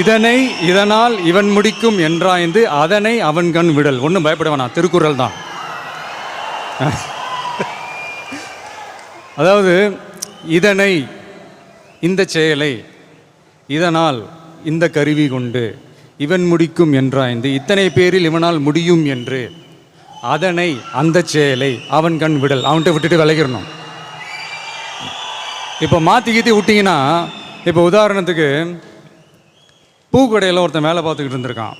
இதனை இதனால் இவன் முடிக்கும் என்றாய்ந்து அதனை அவன் கண் விடல். ஒன்றும் பயப்பட வேணாம். திருக்குறள் தான். அதாவது இதனை இந்த செயலை இதனால் இந்த கருவி கொண்டு இவன் முடிக்கும் என்றாய்ந்து இத்தனை பேரில் இவனால் முடியும் என்று அதனை அந்த செயலை அவன் கண் விடல். அவன்கிட்ட விட்டுட்டு விளையிடணும் இப்போ மாற்றி கீத்தி விட்டிங்கன்னா இப்போ உதாரணத்துக்கு பூக்கடையில் ஒருத்தன் வேலை பார்த்துக்கிட்டு இருந்திருக்கான்.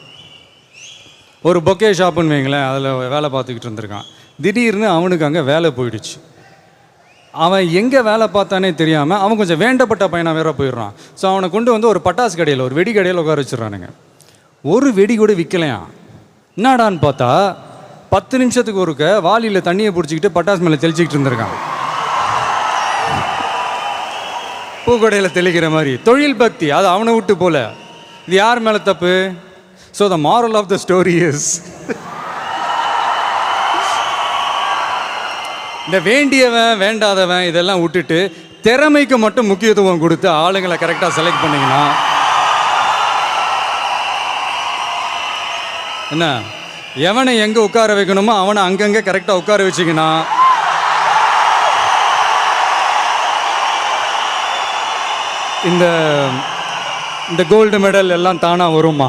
ஒரு பொக்கே ஷாப்புன்னு வைங்களேன் அதில் வேலை பார்த்துக்கிட்டு இருந்திருக்கான். திடீர்னு அவனுக்கு அங்கே வேலை போயிடுச்சு. அவன் எங்கே வேலை பார்த்தானே தெரியாமல் அவன் கொஞ்சம் வேண்டப்பட்ட பையனாக வேற போயிடுறான். ஸோ அவனை கொண்டு வந்து ஒரு பட்டாசு கடையில் ஒரு வெடி கடையில் உட்கார வச்சிடறானுங்க. ஒரு வெடி கூட விற்கலையாம் என்னடான்னு பார்த்தா பத்து நிமிஷத்துக்கு ஒருக்க வாளியில் தண்ணியை பிடிச்சிக்கிட்டு பட்டாசு மேலே தெளிச்சிக்கிட்டு இருந்திருக்கான். பூக்கடையில் தெளிக்கிற மாதிரி. தொழில் பக்தி அது அவனை விட்டு போல. இது யார் மேலே தப்பு? So the moral of the story is இந்த வேண்டியவன் வேண்டாதவன் இதெல்லாம் விட்டுட்டு திறமைக்கு மட்டும் முக்கியத்துவம் கொடுத்து ஆளுங்களை கரெக்டாக செலக்ட் பண்ணிங்கன்னா என்ன? எவனை எங்கே உட்கார வைக்கணுமோ அவனை அங்கங்கே கரெக்டாக உட்கார வச்சிங்கன்னா இந்த இந்த கோல்டு மெடல் எல்லாம் தானாக வருமா?